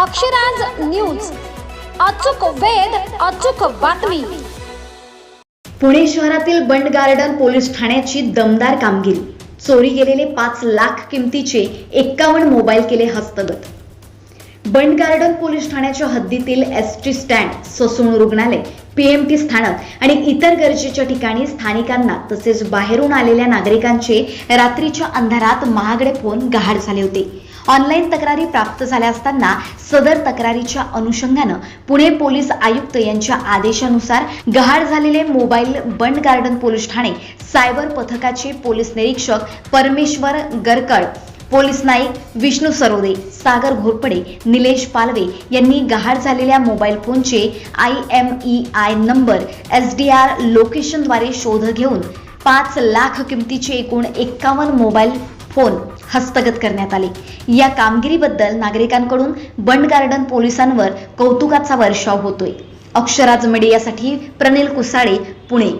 Akshraj news. अचूक वेध अचूक बातमी. पुणे शहरातील बंड गार्डन पोलीस ठाण्याची दमदार कामगिरी. चोरी गेलेले पाच लाख किमतीचे एक्कावन्न मोबाईल केले हस्तगत. बंड गार्डन पोलीस ठाण्याच्या हद्दीतील एस टी स्टँड ससून रुग्णालय पीएमटी स्थानक आणि इतर गरजेच्या ठिकाणी स्थानिकांना तसेच बाहेरून आलेल्या नागरिकांचे रात्रीच्या अंधारात महागडे फोन गहाड झाले होते. ऑनलाईन तक्रारी प्राप्त झाल्या असताना सदर तक्रारीच्या अनुषंगानं पुणे पोलीस आयुक्त यांच्या आदेशानुसार गहाळ झालेले मोबाईल बंड गार्डन पोलीस ठाणे सायबर पथकाचे पोलीस निरीक्षक परमेश्वर गरकळ पोलीस नाईक विष्णू सरोदे सागर घोरपडे निलेश पालवे यांनी गहाळ झालेल्या मोबाईल फोनचे I M E I number S D R लोकेशनद्वारे शोध घेऊन पाच लाख किमतीचे एकूण एक्कावन्न मोबाईल फोन हस्तगत करण्यात आले. या कामगिरीबद्दल नागरिकांकडून बंड गार्डन पोलिसांवर कौतुकाचा वर्षाव होतोय. अक्षराज मीडियासाठी प्रनिल कुसाळे पुणे.